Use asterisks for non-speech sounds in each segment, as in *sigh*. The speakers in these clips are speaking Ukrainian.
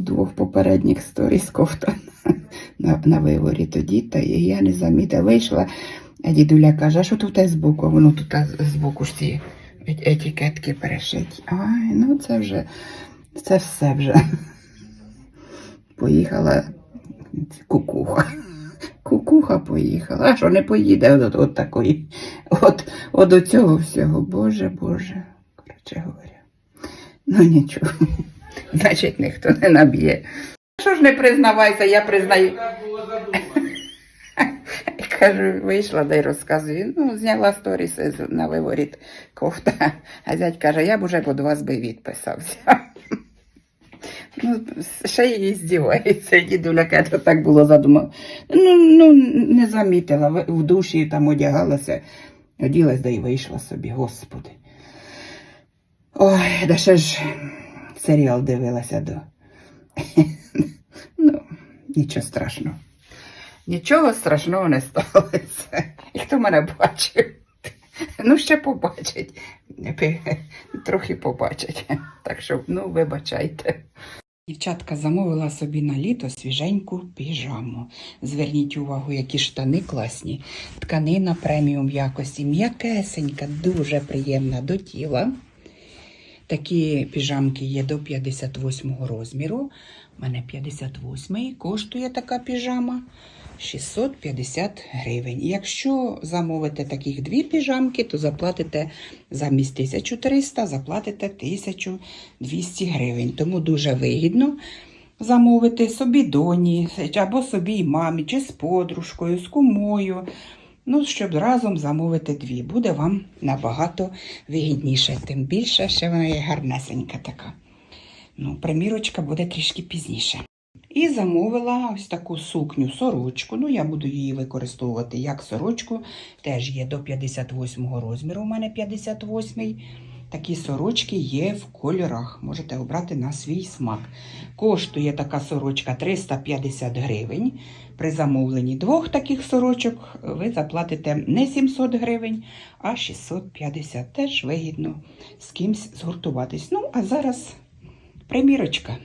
в двох попередніх сторіс кофта *laughs* на, на виворі тоді, та я не замітила. Вийшла, а дідуля каже, а що тут збоку? А Воно тут збоку ж ці ет- етикетки перешиті. Ай, ну це вже, це все вже. *laughs* Поїхала кукуха. *laughs* Кукуха поїхала. А що не поїде от, от такої, от, от до цього всього. Боже, Боже, коротше говоря. Ну нічого. Значить, ніхто не наб'є. Що ж не признавайся, я признаю. *laughs* Кажу, вийшла, да й розказую. Ну, зняла сторіс на виворіт кофта. А зять каже, я б уже під вас би відписався. *laughs* Ну, ще її здівається, дідуля каже, так було задумав. Ну, ну, не замітила, в душі там одягалася, оділась, да й вийшла собі, господи. Ой, да ще ж серіал дивилася до. Ну, нічого страшного. Нічого страшного не сталося. І хто мене бачив? Ну, ще побачить. Трохи побачить. Так що, ну, вибачайте. Дівчатка замовила собі на літо свіженьку піжаму. Зверніть увагу, які штани класні. Тканина преміум якості, м'якесенька, дуже приємна до тіла. Такі піжамки є до 58 розміру. У мене 58 коштує така піжама 650 гривень. Якщо замовите таких дві піжамки, то заплатите замість 1300, заплатите 1200 гривень. Тому дуже вигідно замовити собі доні, або собі мамі, чи з подружкою, з кумою. Ну, щоб разом замовити дві, буде вам набагато вигідніше. Тим більше, ще вона є гарнесенька така. Ну, примірочка буде трішки пізніше. І замовила ось таку сукню, сорочку. Ну, я буду її використовувати як сорочку. Теж є до 58 розміру. У мене 58. Такі сорочки є в кольорах. Можете обрати на свій смак. Коштує така сорочка 350 гривень. При замовленні двох таких сорочок ви заплатите не 700 гривень, а 650. Теж вигідно з кимсь згуртуватись. Ну, а зараз примірочка.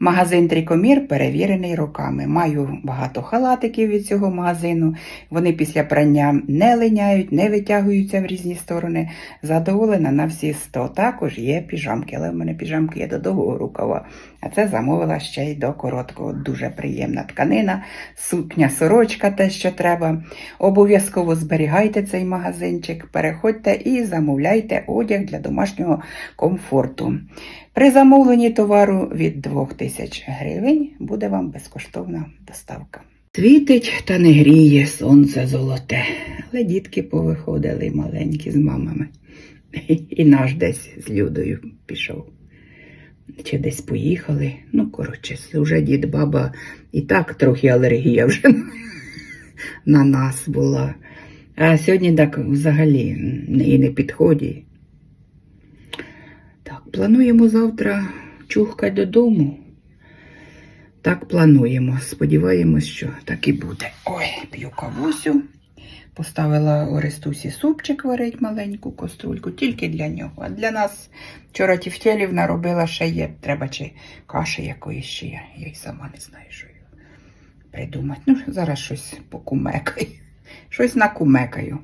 Магазин Трикомір перевірений роками. Маю багато халатиків від цього магазину. Вони після прання не линяють, не витягуються в різні сторони. Задоволена на всі 100. Також є піжамки, але в мене піжамки є до довгого рукава. А це замовила ще й до короткого. Дуже приємна тканина, сукня, сорочка, те, що треба. Обов'язково зберігайте цей магазинчик, переходьте і замовляйте одяг для домашнього комфорту. При замовленні товару від 2000 гривень буде вам безкоштовна доставка. Світить та не гріє сонце золоте, але дітки повиходили маленькі з мамами. І наш десь з Людою пішов. Чи десь поїхали. Ну, коротше, вже дід, баба і так трохи алергія вже на нас була. А сьогодні так взагалі і не підходить. Плануємо завтра чухкать додому. Так плануємо. Сподіваємось, що так і буде. Ой, п'ю кавусю. Поставила Орестусі супчик варить маленьку каструльку, тільки для нього. А для нас вчора тівтєлів наробила ще є. Треба чи каші якоїсь ще є. Я й сама не знаю, що її придумати. Ну, зараз щось покумекаю. *laughs* Щось накумекаю.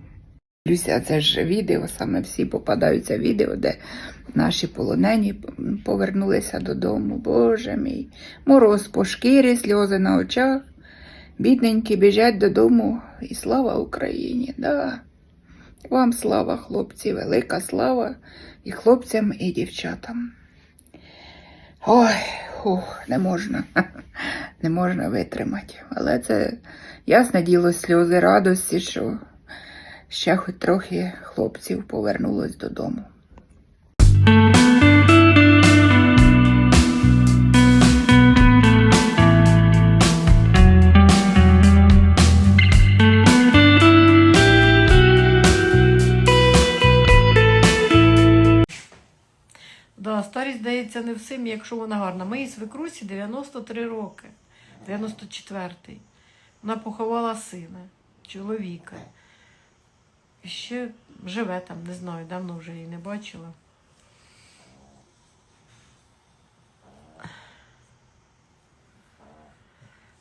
Люся, це ж відео, саме всі попадаються відео, де наші полонені повернулися додому. Боже мій, мороз по шкірі, сльози на очах. Бідненькі біжать додому. І слава Україні! Да. Вам слава, хлопці, велика слава і хлопцям, і дівчатам. Ой, ух, не можна, *laughs* не можна витримати. Але це ясне діло сльози радості, що ще хоч трохи хлопців повернулось додому. Старість дається не всім, якщо вона гарна. Моїй свекрусі 93 роки, 94-й. Вона поховала сина, чоловіка. І ще живе там, не знаю, давно вже її не бачила.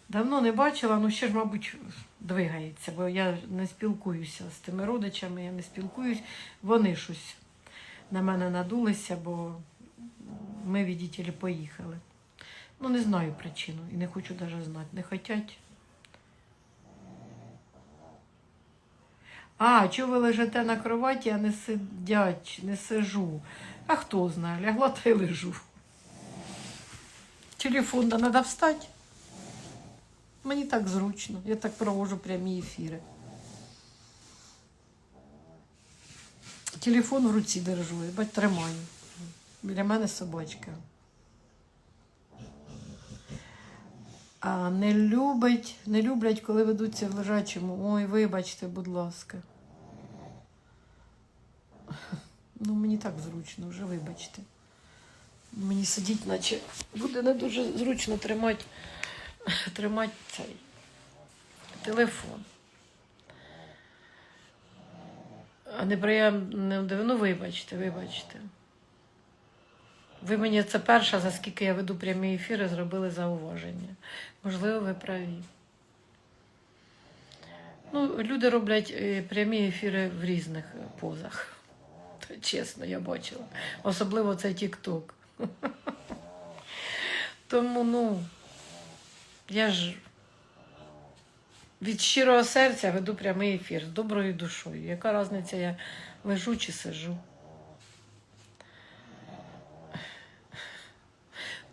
Давно не бачила, ну ще ж, мабуть, двигається, бо я не спілкуюся з тими родичами, я не спілкуюсь. Вони щось на мене надулися, бо ми віддітелі поїхали. Ну, не знаю причину і не хочу навіть знати. Не хотять. А, чого ви лежите на кроваті, а не сидять, не сижу. А хто знає, лягла та й лежу. Телефон, да треба встати. Мені так зручно. Я так проводжу прямі ефіри. Телефон в руці держу, бать тримаю. Біля мене собачка. А не любить, не люблять, коли ведуться в лежачому. Ой, вибачте, будь ласка. Ну, мені так зручно, вже вибачте. Мені сидіть, наче буде не дуже зручно тримати, тримати цей телефон. А неприємно, ну вибачте, вибачте. Ви мені це перша, за скільки я веду прямі ефіри, зробили зауваження. Можливо, ви праві. Ну, люди роблять е, прямі ефіри в різних позах. Чесно, я бачила. Особливо це Тік-Ток. *laughs* Тому, ну, я ж від щирого серця веду прямий ефір з доброю душою. Яка різниця, я лежу чи сижу?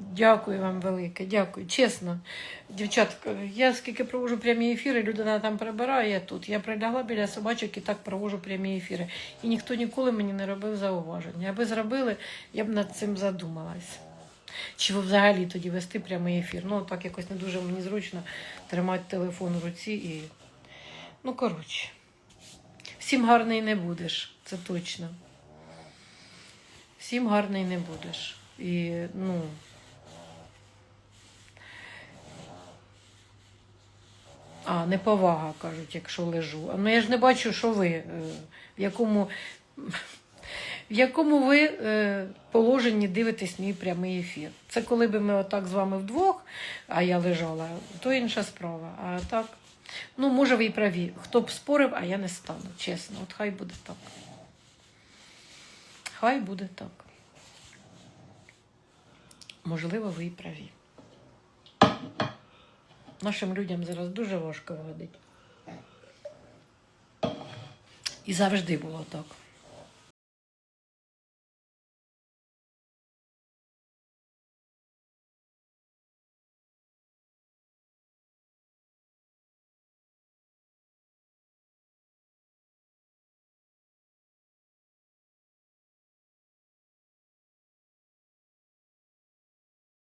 Дякую вам велике, дякую. Чесно, дівчатка, я скільки проводжу прямі ефіри, людина там прибирає я тут. Я прилягла біля собачок і так проводжу прямі ефіри. І ніхто ніколи мені не робив зауваження. Аби зробили, я б над цим задумалась. Чи взагалі тоді вести прямий ефір? Ну, так якось не дуже мені зручно тримати телефон в руці і. Ну, коротше, всім гарний не будеш, це точно. Всім гарний не будеш. І, ну. А, неповага, кажуть, якщо лежу. Ну я ж не бачу, що ви, е, в якому, в якому ви е, положенні дивитесь мій прямий ефір. Це коли би ми отак з вами вдвох, а я лежала, то інша справа. А так, ну, може, ви і праві. Хто б спорив, а я не стану, чесно. От хай буде так. Хай буде так. Можливо, ви і праві. Нашим людям зараз дуже важко вгодить. І завжди було так.